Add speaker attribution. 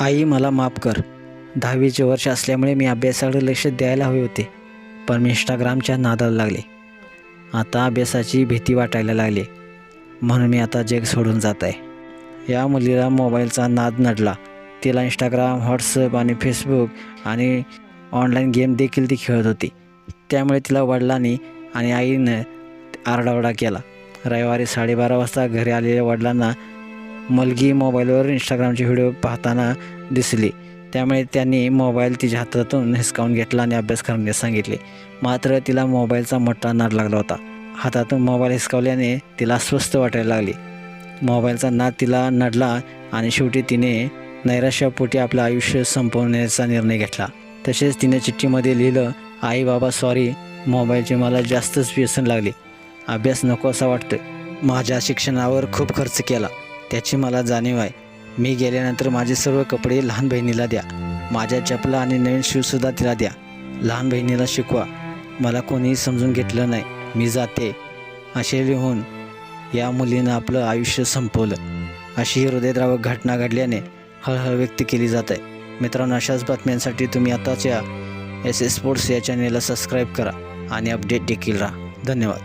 Speaker 1: आई मला माफ कर. दहावीचे वर्ष असल्यामुळे मी अभ्यासाकडे लक्ष द्यायला हवे होते पण मी इंस्टाग्रामच्या नादाला लागले. आता अभ्यासाची भीती वाटायला लागली. म्हणून मी आता जग सोडून जात आहे. या मुलीला मोबाईलचा नाद नडला. तिला इंस्टाग्राम व्हॉट्सअप आणि फेसबुक आणि ऑनलाईन गेम देखील ती खेळत होती. त्यामुळे तिला वडिलांनी आणि आईनं आरडाओरडा केला. रविवारी साडेबारा वाजता घरी आलेल्या वडिलांना मुलगी मोबाईलवर इंस्टाग्रामचे व्हिडिओ पाहताना दिसली. त्यामुळे त्यांनी मोबाईल तिच्या हातातून हिसकावून घेतला आणि अभ्यास करण्यास सांगितले. मात्र तिला मोबाईलचा मोठा नाद लागला होता. हातातून मोबाईल हिसकावल्याने तिला अस्वस्थ वाटायला लागली. मोबाईलचा नाद तिला नडला आणि शेवटी तिने नैराश्यापोटी आपलं आयुष्य संपवण्याचा निर्णय घेतला. तसेच तिने चिठ्ठीमध्ये लिहिलं आई बाबा सॉरी मोबाईलचे मला जास्तच व्यसन लागले. अभ्यास नको असा वाटतं माझ्या शिक्षणावर खूप खर्च केला. त्याची मला जाणीव आहे. मी गेल्यानंतर माझे सर्व कपडे लहान बहिणीला द्या. माझ्या चपला आणि नवीन शूजसुद्धा तिला द्या. लहान बहिणीला शिकवा. मला कोणीही समजून घेतलं नाही. मी जाते. असे लिहून या मुलीनं आपलं आयुष्य संपवलं. अशी ही हृदयद्रावक घटना घडल्याने हळहळ व्यक्त केली जात आहे. मित्रांनो अशाच बातम्यांसाठी तुम्ही आताच्या एस एस स्पोर्ट्स या चॅनेलला सबस्क्राईब करा आणि अपडेट देखील राहा. धन्यवाद.